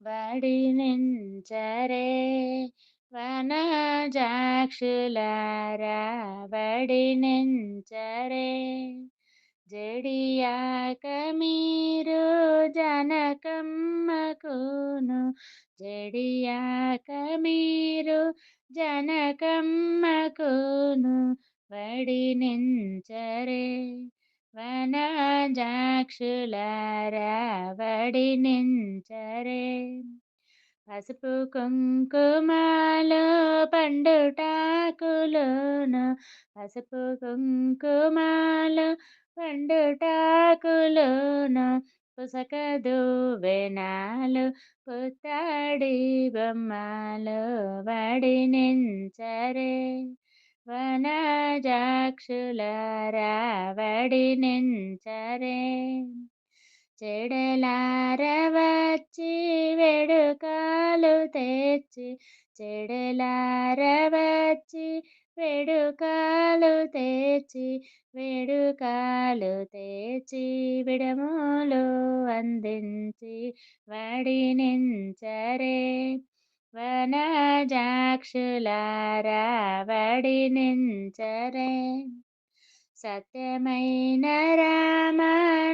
వడినించరే వనజాక్షులారా వడినించరే జడియాక మీరు జనకమ్మకును జడియాక మీరు జనకమ్మకును వడినించరే పక్షులారావడి నించరే. పసుపు కుంకుమలు పండుటాకులోను పసుపు కుంకుమలు పండుటాకులోను పుసక దువ్వెనాలు పుత్తడి బొమ్మలు వడి నించరే. వడినించరే వనజాక్షులారా వడినించరే చెడలార వచ్చి వెడుకాలు తెచ్చి చెడలార వచ్చి వేడుకలు తెచ్చి వెడుకాలు తెచ్చి విడములు అందించి వడి నించరే. వడినించరే సత్యమైన రామ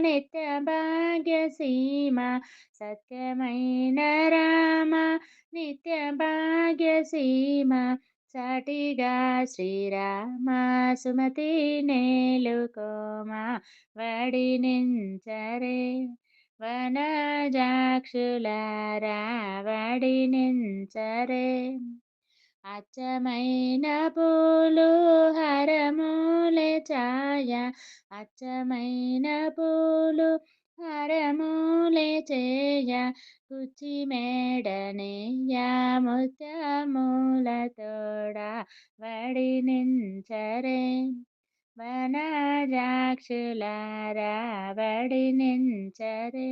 నిత్య భాగ్య సీమ సత్యమైన రామ నిత్య భాగ్య సీమ సాటిగా శ్రీరామ సుమతి నేలుకోమా వడినించరే వనజాక్షులారా వడినించరే అచ్చమైన పూలు హరములే ఛాయ. అచ్చమైన పూలు హరములే చేయ. కుచి మేడనేయ వడి నించరే వడినించరే వనజాక్షులారా వడినించరే